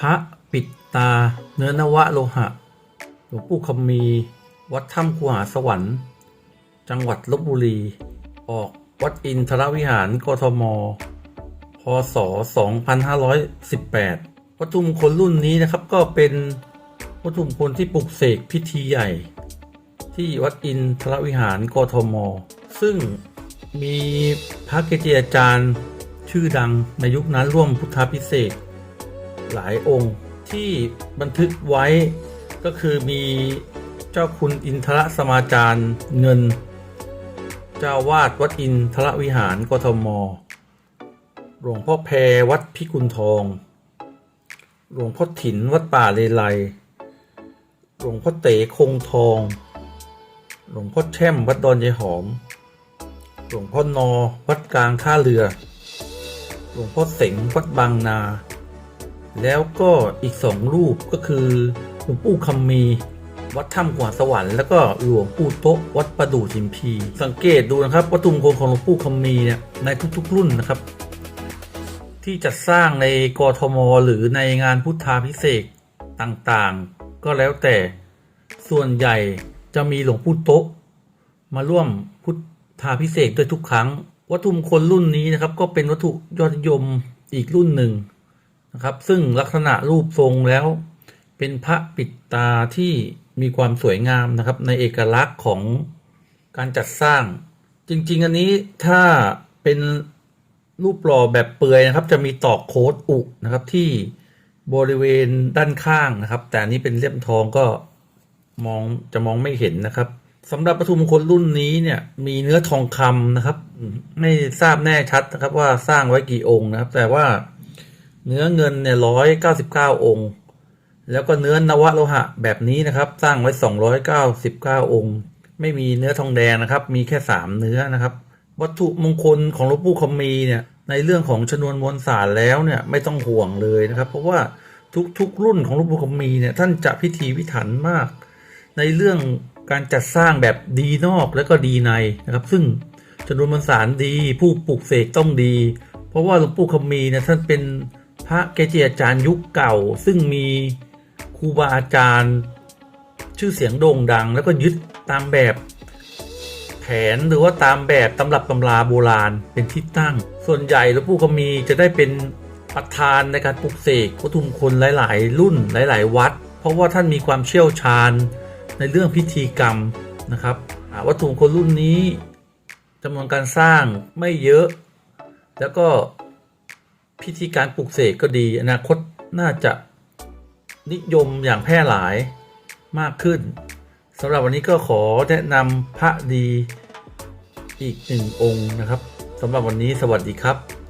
พระปิดตา เนื้อนวะโลหะ หลวงปู่คำมี วัดถ้ำคูหาสวรรค์ จังหวัดลบบุรี ออกวัดอินทรวิหารกทม พศ 2518 วัตถุมงคลรุ่นนี้นะครับก็เป็นวัตถุมงคลที่ปลุกเสกพิธีใหญ่ ที่วัดอินทรวิหารกทม ซึ่งมีพระเกจิอาจารย์ชื่อดังในยุคนั้นร่วมพุทธาพิเศษ หลายองค์ที่บันทึกไว้ก็คือมีเจ้าคุณอินทรสมาจารย์เงิน เจ้าวาดวัดอินทรวิหารกทม หลวงพ่อแพรวัดพิกุลทอง หลวงพ่อถินวัดป่าเลไลหลวงพ่อเต๋คงทอง หลวงพ่อแช่มวัดดอนยายหอม หลวงพ่อนอวัดกลางท่าเรือ หลวงพ่อเสงวัดบางนา แล้วก็อีกสองรูปก็คือหลวงปู่คำมีวัดถ้ำหัวสวรรค์แล้วก็หลวงปู่โต๊ะวัดประดู่จิมพี สังเกตดูนะครับวัตถุมงคลของหลวงปู่คำมีเนี่ยในทุกๆ รุ่นนะครับ ที่จะสร้างในกทม หรือในงานพุทธาพิเศษต่างๆ ก็แล้วแต่ส่วนใหญ่จะมีหลวงปู่โต๊ะมาร่วมพุทธาพิเศษด้วยทุกครั้ง วัตถุมงคลรุ่นนี้นะครับ ก็เป็นวัตถุยอดนิยมอีกรุ่นหนึ่ง นะครับ ซึ่งลักษณะรูปทรงแล้ว เป็นพระปิดตาที่มีความสวยงามนะครับ ในเอกลักษณ์ของการจัดสร้าง จริง ๆ อันนี้ถ้าเป็นรูปหล่อแบบเปลือยนะครับ จะมีตอกโค้ดอุนะครับที่บริเวณด้านข้างนะครับ แต่นนี้เป็นเลี่ยมทองก็มองจะมองไม่เห็นนะครับสำหรับประทุมงคลรุ่นนี้เนี่ยมีเนื้อทองคำนะครับ ไม่ทราบแน่ชัดนะครับว่าสร้างไว้กี่องค์นะครับ แต่ว่า เนื้อเงินเนี่ยร้อยเก้าสิบเก้าองค์ แล้วก็เนื้อนวโลหะแบบนี้นะครับ สร้างไว้สองร้อยเก้าสิบเก้าองค์ ไม่มีเนื้อทองแดงนะครับ มีแค่สามเนื้อนะครับ วัตถุมงคลของหลวงปู่คำมีเนี่ยในเรื่องของชนวนมวลสารแล้วเนี่ยไม่ต้องห่วงเลยนะครับ เพราะว่าทุกๆรุ่นของหลวงปู่คำมีเนี่ยท่านจะพิธีพิถันมาก ในเรื่องการจัดสร้างแบบดีนอกและก็ดีในนะครับ ซึ่งจำนวนมวลสารดีผู้ปลูกเสกต้องดี เพราะว่าหลวงปู่คำมีเนี่ยท่านเป็น พระเกจิอาจารย์ยุคเก่า ซึ่งมีครูบาอาจารย์ ชื่อเสียงโด่งดัง แล้วก็ยึดตามแบบแผนหรือว่าตามแบบตำรับตำราโบราณเป็นที่ตั้ง ส่วนใหญ่หลวงปู่คำมีจะได้เป็นประธานในการปลุกเสกวัตถุมงคลหลาย ๆ รุ่นหลาย ๆ วัด เพราะว่าท่านมีความเชี่ยวชาญในเรื่องพิธีกรรมนะครับวัตถุมงคลรุ่นนี้จำนวนการสร้างไม่เยอะ แล้วก็ พิธีการปลุกเสกก็ดี อนาคตน่าจะนิยมอย่างแพร่หลายมากขึ้นสำหรับวันนี้ก็ขอแนะนำพระดีอีกหนึ่งองค์นะครับสำหรับวันนี้สวัสดีครับ